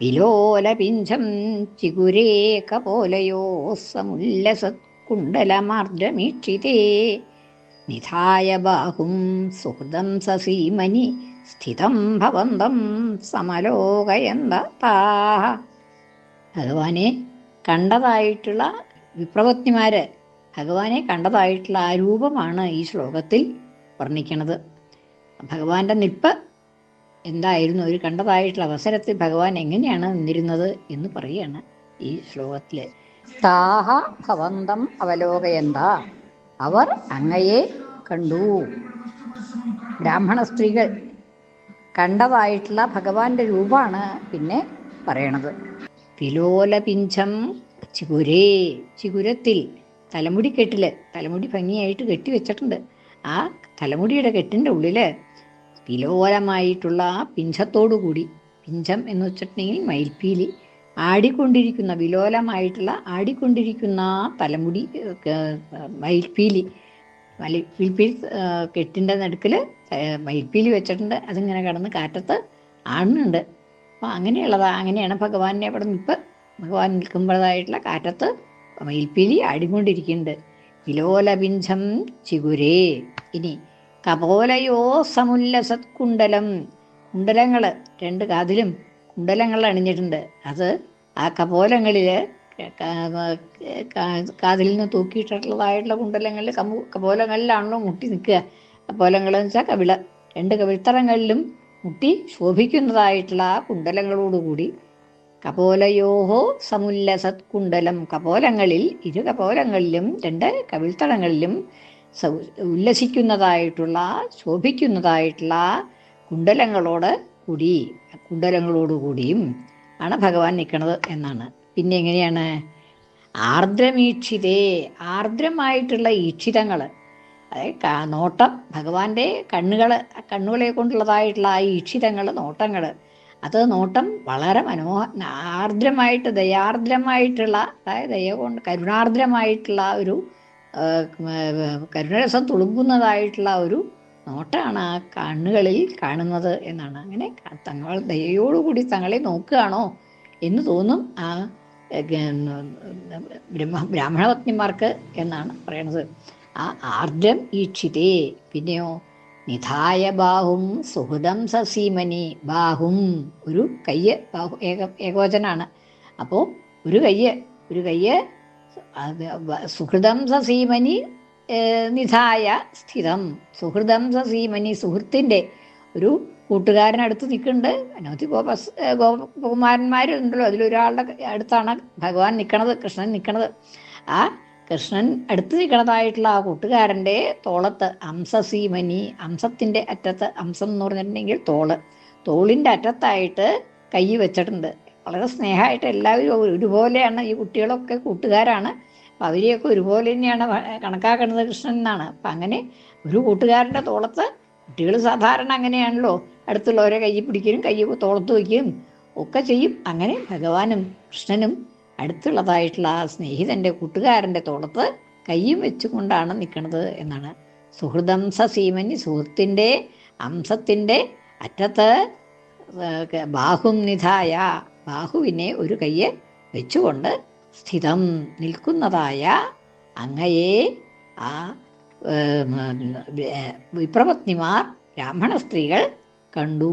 വിലോലപിഞ്ചം ചിഗുരേകപോലയോ സമുല്ലസത്കുണ്ടലമാർജമീക്ഷിതേ നിധായ ബാഹും സുഹൃദം സസീമനി സ്ഥിതം ഭവന്തം സമലോകയന്ത താഹ. ഭഗവാനെ കണ്ടതായിട്ടുള്ള വിപ്രവത്നിമാര് ഭഗവാനെ കണ്ടതായിട്ടുള്ള ആ രൂപമാണ് ഈ ശ്ലോകത്തിൽ വർണിക്കണത്. ഭഗവാന്റെ നിൽപ്പ് എന്തായിരുന്നു? ഒരു കണ്ടതായിട്ടുള്ള അവസരത്തിൽ ഭഗവാൻ എങ്ങനെയാണ് നിന്നിരുന്നത് എന്ന് പറയുകയാണ് ഈ ശ്ലോകത്തിൽ. താഹ ഭവന്തം അവലോകയന്ത. അവർ അങ്ങയെ കണ്ടു. ബ്രാഹ്മണ സ്ത്രീകൾ കണ്ടതായിട്ടുള്ള ഭഗവാന്റെ രൂപമാണ് പിന്നെ പറയണത്. പിലോലപിഞ്ചം ചിഗുരേ. ചിഗുരത്തിൽ തലമുടി കെട്ടിൽ തലമുടി ഭംഗിയായിട്ട് കെട്ടി വെച്ചിട്ടുണ്ട്. ആ തലമുടിയുടെ കെട്ടിന്റെ ഉള്ളിൽ വിലോലമായിട്ടുള്ള ആ പിഞ്ചത്തോടു കൂടി പിഞ്ചം എന്ന് വെച്ചിട്ടുണ്ടെങ്കിൽ മയിൽപ്പീലി ആടിക്കൊണ്ടിരിക്കുന്ന വിലോലമായിട്ടുള്ള ആടിക്കൊണ്ടിരിക്കുന്ന ആ തലമുടി മയിൽപ്പീലി മയിൽപ്പീലി കെട്ടിന്റെ നടുക്കിൽ മയിൽപ്പീലി വെച്ചിട്ടുണ്ട്. അതിങ്ങനെ കിടന്ന് കാറ്റത്ത് ആണുന്നുണ്ട് അപ്പോൾ അങ്ങനെയുള്ളതാ അങ്ങനെയാണ് ഭഗവാന്റെ അവിടെ നിൽപ്പ് ഭഗവാൻ നിൽക്കുമ്പോഴതായിട്ടുള്ള കാറ്റത്ത് മയിൽപ്പീലി ആടിക്കൊണ്ടിരിക്കുന്നുണ്ട്. വിലോലപിഞ്ചം ചിഗുരേ ഇനി കപോലയോ സമുല്ലസത് കുണ്ടലം കുണ്ടലങ്ങൾ രണ്ട് കാതിലും കുണ്ടലങ്ങൾ അണിഞ്ഞിട്ടുണ്ട്. അത് ആ കപോലങ്ങളിൽ കാതിൽ നിന്ന് തൂക്കിയിട്ടുള്ളതായിട്ടുള്ള കുണ്ടലങ്ങളിൽ കമു കപോലങ്ങളിലാണല്ലോ മുട്ടി നിൽക്കുക. കപോലങ്ങൾ എന്ന് വെച്ചാൽ കവിള. രണ്ട് കവിൾത്തറങ്ങളിലും മുട്ടി ശോഭിക്കുന്നതായിട്ടുള്ള ആ കുണ്ടലങ്ങളോടുകൂടി കപോലയോഹോ സമുല്ലസത് കുണ്ടലം കപോലങ്ങളിൽ ഇരു കപോലങ്ങളിലും രണ്ട് കവിൾത്തടങ്ങളിലും ഉല്ലസിക്കുന്നതായിട്ടുള്ള ശോഭിക്കുന്നതായിട്ടുള്ള കുണ്ടലങ്ങളോട് കൂടി കുണ്ടലങ്ങളോടുകൂടിയും ആണ് ഭഗവാൻ നിൽക്കുന്നത് എന്നാണ്. പിന്നെ എങ്ങനെയാണ്? ആർദ്രമീക്ഷിതേ ആർദ്രമായിട്ടുള്ള ഈക്ഷിതങ്ങൾ അതായത് നോട്ടം ഭഗവാന്റെ കണ്ണുകൾ കണ്ണുകളെ കൊണ്ടുള്ളതായിട്ടുള്ള ആ ഈക്ഷിതങ്ങൾ നോട്ടങ്ങൾ അത് നോട്ടം വളരെ മനോഹ ആർദ്രമായിട്ട് ദയാർദ്രമായിട്ടുള്ള അതായത് ദയ കൊണ്ട് കരുണാർദ്രമായിട്ടുള്ള ഒരു കരുണരസം തുളുമ്പുന്നതായിട്ടുള്ള ഒരു നോട്ടാണ് ആ കണ്ണുകളിൽ കാണുന്നത് എന്നാണ്. അങ്ങനെ തങ്ങൾ ദയയോടുകൂടി തങ്ങളെ നോക്കുകയാണോ എന്ന് തോന്നും ആ ബ്രഹ്മ ബ്രാഹ്മണപത്നിമാർക്ക് എന്നാണ് പറയണത്. ആ ആർദ്രം ഈക്ഷിതേ. പിന്നെയോ നിധായ ബാഹും സുഹൃതം സസീമനി ബാഹും. ഒരു കയ്യ് ബാഹു ഏക ഏകവചനാണ്. അപ്പോൾ ഒരു കയ്യ് ഒരു കയ്യ് സുഹൃദം സസീമനി നിധായ സ്ഥിരം. സുഹൃതം സസീമനി സുഹൃത്തിന്റെ ഒരു കൂട്ടുകാരനടുത്ത് നിൽക്കുന്നുണ്ട്. അനവധി ഗോപ ഗോപകുമാരന്മാരുണ്ടല്ലോ അതിലൊരാളുടെ അടുത്താണ് ഭഗവാൻ നിൽക്കണത് കൃഷ്ണൻ നിൽക്കണത്. ആ കൃഷ്ണൻ അടുത്ത് നിൽക്കണതായിട്ടുള്ള ആ കൂട്ടുകാരന്റെ തോളത്ത് അംസസീമനി അംസത്തിന്റെ അറ്റത്ത് അംസം എന്ന് പറഞ്ഞിട്ടുണ്ടെങ്കിൽ തോൾ. തോളിന്റെ അറ്റത്തായിട്ട് കൈ വെച്ചിട്ടുണ്ട്. വളരെ സ്നേഹമായിട്ട് എല്ലാവരും ഒരുപോലെയാണ് ഈ കുട്ടികളൊക്കെ കൂട്ടുകാരാണ്. അപ്പം അവരെയൊക്കെ ഒരുപോലെ തന്നെയാണ് കണക്കാക്കുന്നത് കൃഷ്ണൻ എന്നാണ്. അപ്പം അങ്ങനെ ഒരു കൂട്ടുകാരന്റെ തോളത്ത് കുട്ടികൾ സാധാരണ അങ്ങനെയാണല്ലോ. അടുത്തുള്ളവരെ കൈ പിടിക്കലും കൈ തോളത്ത് വയ്ക്കുകയും ഒക്കെ ചെയ്യും. അങ്ങനെ ഭഗവാനും കൃഷ്ണനും അടുത്തുള്ളതായിട്ടുള്ള ആ സ്നേഹിതന്റെ കൂട്ടുകാരന്റെ തോളത്ത് കൈയും വെച്ചുകൊണ്ടാണ് നിൽക്കുന്നത് എന്നാണ്. സുഹൃദംസ സീമനി സുഹൃത്തിന്റെ അംശത്തിന്റെ അറ്റത്ത് ബാഹും നിധായ. ബാഹുവിനെ ഒരു കയ്യെ വെച്ചുകൊണ്ട് സ്ഥിതം നിൽക്കുന്നതായ അങ്ങയെ ആ വിപ്രപത്നിമാർ ബ്രാഹ്മണ സ്ത്രീകൾ കണ്ടു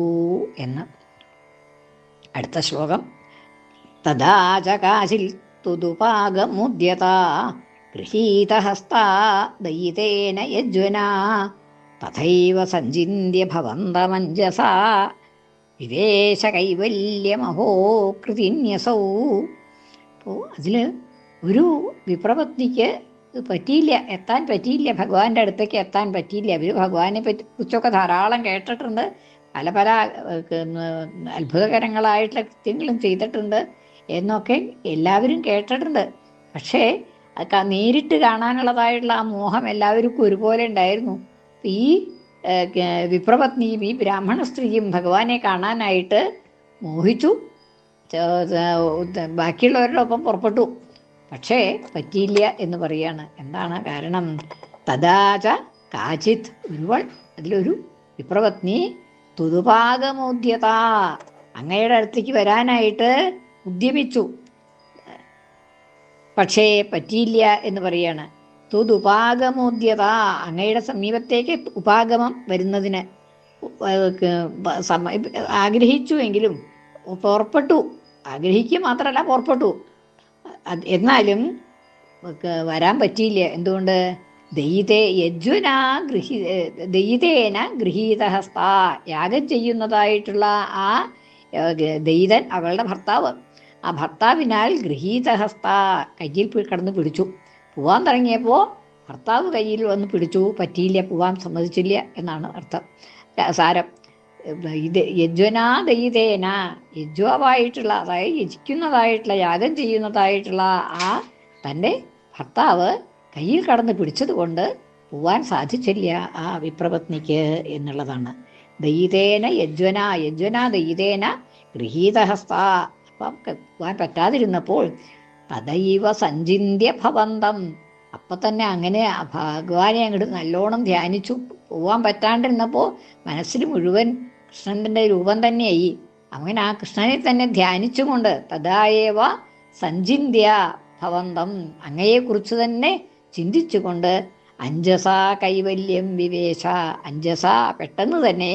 എന്ന്. അടുത്ത ശ്ലോകം. തദാചകാശിൽ തുതുപാകമുദ്യത ഗൃഹീതഹസ്താ ദയിതേന യജ്വന തഥൈവ സഞ്ചിന്യ ഭവന്തമഞ്ജസാ വിവേശ കൈവല്യമഹോ കൃതിന്യസൗ. അപ്പോൾ അതിൽ ഒരു വിപ്രപത്നിക്ക് പറ്റിയില്ല എത്താൻ പറ്റിയില്ല ഭഗവാന്റെ അടുത്തേക്ക് എത്താൻ പറ്റിയില്ല. അവർ ഭഗവാനെ പറ്റി കുറിച്ചൊക്കെ ധാരാളം കേട്ടിട്ടുണ്ട്. പല പല അത്ഭുതകരങ്ങളായിട്ടുള്ള കൃത്യങ്ങളും ചെയ്തിട്ടുണ്ട് എന്നൊക്കെ എല്ലാവരും കേട്ടിട്ടുണ്ട്. പക്ഷേ നേരിട്ട് കാണാനുള്ളതായിട്ടുള്ള ആ മോഹം എല്ലാവർക്കും ഒരുപോലെ ഉണ്ടായിരുന്നു. ഈ വിപ്രപത്നിയും ഈ ബ്രാഹ്മണ സ്ത്രീയും ഭഗവാനെ കാണാനായിട്ട് മോഹിച്ചു. ബാക്കിയുള്ളവരോടൊപ്പം പുറപ്പെട്ടു. പക്ഷേ പറ്റിയില്ല എന്ന് പറയാണ്. എന്താണ് കാരണം? തദാച കാചിത് ഒരുവൾ അതിലൊരു വിപ്രപത്നി തുതുപാകമോദ്യത അങ്ങയുടെ അടുത്തേക്ക് വരാനായിട്ട് ഉദ്യമിച്ചു. പക്ഷേ പറ്റിയില്ല എന്ന് പറയാണ്. തുതുപാകമോദ്യത അങ്ങയുടെ സമീപത്തേക്ക് ഉപാഗമം വരുന്നതിന് ആഗ്രഹിച്ചു എങ്കിലും പുറപ്പെട്ടു ആഗ്രഹിക്കുക മാത്രമല്ല പുറപ്പെട്ടു എന്നാലും വരാൻ പറ്റിയില്ല. എന്തുകൊണ്ട്? ദൈതേ യജ്വന ഗൃഹി ദയിതേന ഗൃഹീതഹസ്ത. യാഗം ചെയ്യുന്നതായിട്ടുള്ള ആ ദൈതൻ അവളുടെ ഭർത്താവ്. ആ ഭർത്താവിനാൽ ഗൃഹീതഹസ്ത. കയ്യിൽ കടന്ന് പിടിച്ചു. പോവാൻ തുടങ്ങിയപ്പോൾ ഭർത്താവ് കയ്യിൽ വന്ന് പിടിച്ചു. പറ്റിയില്ല പോവാൻ സമ്മതിച്ചില്ല എന്നാണ് അർത്ഥം. സാരം ഇത് യജ്വനാ ദയിതേന. യജ്വാവായിട്ടുള്ള അതായത് യജിക്കുന്നതായിട്ടുള്ള യാഗം ചെയ്യുന്നതായിട്ടുള്ള ആ തന്റെ ഭർത്താവ് കയ്യിൽ കടന്ന് പിടിച്ചത് കൊണ്ട് പോവാൻ സാധിച്ചില്ല ആ വിപ്രപത്നിക്ക് എന്നുള്ളതാണ്. ദയിതേന യജ്വന യജ്വന ദയിതേന ഗൃഹീതഹസ്ത. അപ്പം പോവാൻ പറ്റാതിരുന്നപ്പോൾ തദൈവ സഞ്ചിന്യ ഭവന്തം. അപ്പൊ തന്നെ അങ്ങനെ ഭഗവാനെ അങ്ങോട്ട് നല്ലോണം ധ്യാനിച്ചു. പോവാൻ പറ്റാണ്ടിരുന്നപ്പോൾ മനസ്സിൽ മുഴുവൻ കൃഷ്ണന്റെ രൂപം തന്നെയായി. അങ്ങനെ ആ കൃഷ്ണനെ തന്നെ ധ്യാനിച്ചുകൊണ്ട് തഥായേവ സഞ്ചിന്യ ഭവന്തം അങ്ങയെക്കുറിച്ച് തന്നെ ചിന്തിച്ചുകൊണ്ട് അഞ്ചസ കൈവല്യം വിവേശ അഞ്ചസ പെട്ടെന്ന് തന്നെ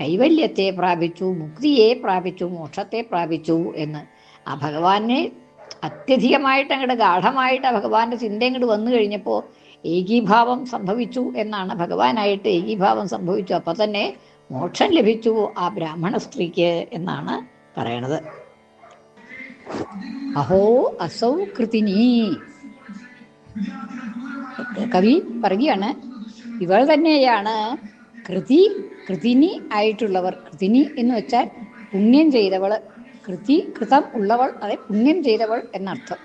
കൈവല്യത്തെ പ്രാപിച്ചു മുക്തിയെ പ്രാപിച്ചു മോക്ഷത്തെ പ്രാപിച്ചു എന്ന് ആ ഭഗവാനെ അത്യധികമായിട്ട് അങ്ങോട്ട് ഗാഠമായിട്ട് ഭഗവാന്റെ ചിന്ത അങ്ങോട്ട് വന്നു കഴിഞ്ഞപ്പോൾ ഏകീഭാവം സംഭവിച്ചു എന്നാണ് ഭഗവാനായിട്ട് ഏകീഭാവം സംഭവിച്ചു. അപ്പം തന്നെ മോക്ഷം ലഭിച്ചു ആ ബ്രാഹ്മണ സ്ത്രീക്ക് എന്നാണ് പറയണത്. അഹോ അസൗ കൃതിനി. കവി പറയുകയാണ് ഇവൾ തന്നെയാണ് കൃതി കൃതിനി ആയിട്ടുള്ളവർ. കൃതിനി എന്ന് വെച്ചാൽ പുണ്യം ചെയ്തവൾ കൃതി കൃതം ഉള്ളവൾ അതെ പുണ്യം ചെയ്തവൾ എന്നർത്ഥം.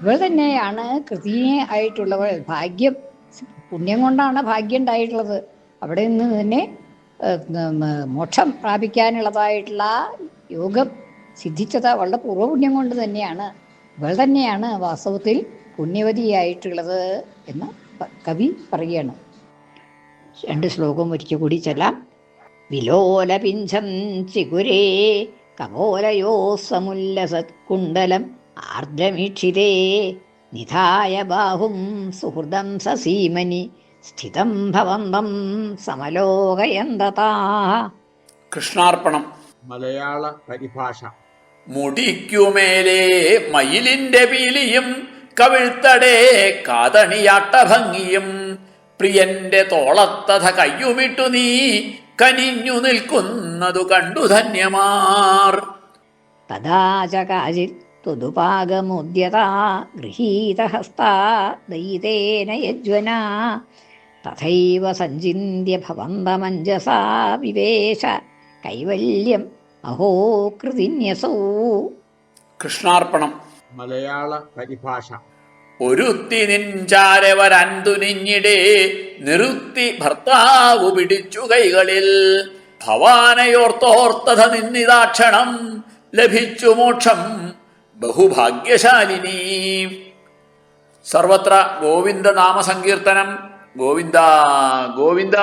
ഇവൾ തന്നെയാണ് കൃതിയെ ആയിട്ടുള്ളവൾ. ഭാഗ്യം പുണ്യം കൊണ്ടാണ് ഭാഗ്യം ഉണ്ടായിട്ടുള്ളത്. അവിടെ നിന്ന് തന്നെ മോക്ഷം പ്രാപിക്കാനുള്ളതായിട്ടുള്ള യോഗം സിദ്ധിച്ചത് അവളുടെ പൂർവപുണ്യം കൊണ്ട് തന്നെയാണ്. ഇവൾ തന്നെയാണ് വാസ്തവത്തിൽ പുണ്യവതിയായിട്ടുള്ളത് എന്ന് കവി പറയുകയാണ്. രണ്ട് ശ്ലോകം ഒരിക്കൽ കൂടി ചെല്ലാം. വിലോലപിഞ്ചം ചിഗുരേ കപോലയോ സമുല്ലസത്കുണ്ടലം ആർദ്രമീക്ഷിതേ. നിധായ ബാഹും സുഹൃദം സസീമനി സ്ഥിതം ഭവന്തം സമലോകയന്തതാ. കൃഷ്ണാർപ്പണം. മലയാള പരിഭാഷ. മുടിക്കുമേലേ മയിലിന്റെ പീലിയും കവിഴ്ത്തടേ കാതണിയാട്ടഭംഗിയും പ്രിയന്റെ തോളത്തഥ കയ്യുമിട്ടു നീ കനിഞ്ഞു നിൽക്കുന്നതു കണ്ടു ധന്യമാർ. തഥാ ച കാചിൽ തുതുപാകമുദ്യതാ ഗൃഹീതഹസ്താ ദയിതേന യജ്വന. തഥൈവ സഞ്ചിന്യ ഭവന്തമഞ്ജസാ വിവേശ. കൈവല്യം അഹോ കൃതിന്യസോ. കൃഷ്ണാർപ്പണം. മലയാള പരിഭാഷ. ഒരുത്തി നിഞ്ചാരവരന്തുനിഞ്ഞിടേ നിറുത്തി ഭർത്താവു പിടിച്ചു കൈകളിൽ. ഭവാനയോർത്തോർത്തത നിന്നിതാക്ഷണം ലഭിച്ചു മോക്ഷം ബഹുഭാഗ്യശാലിനി. സർവത്ര ഗോവിന്ദ നാമസങ്കീർത്തനം ഗോവിന്ദ ഗോവിന്ദ.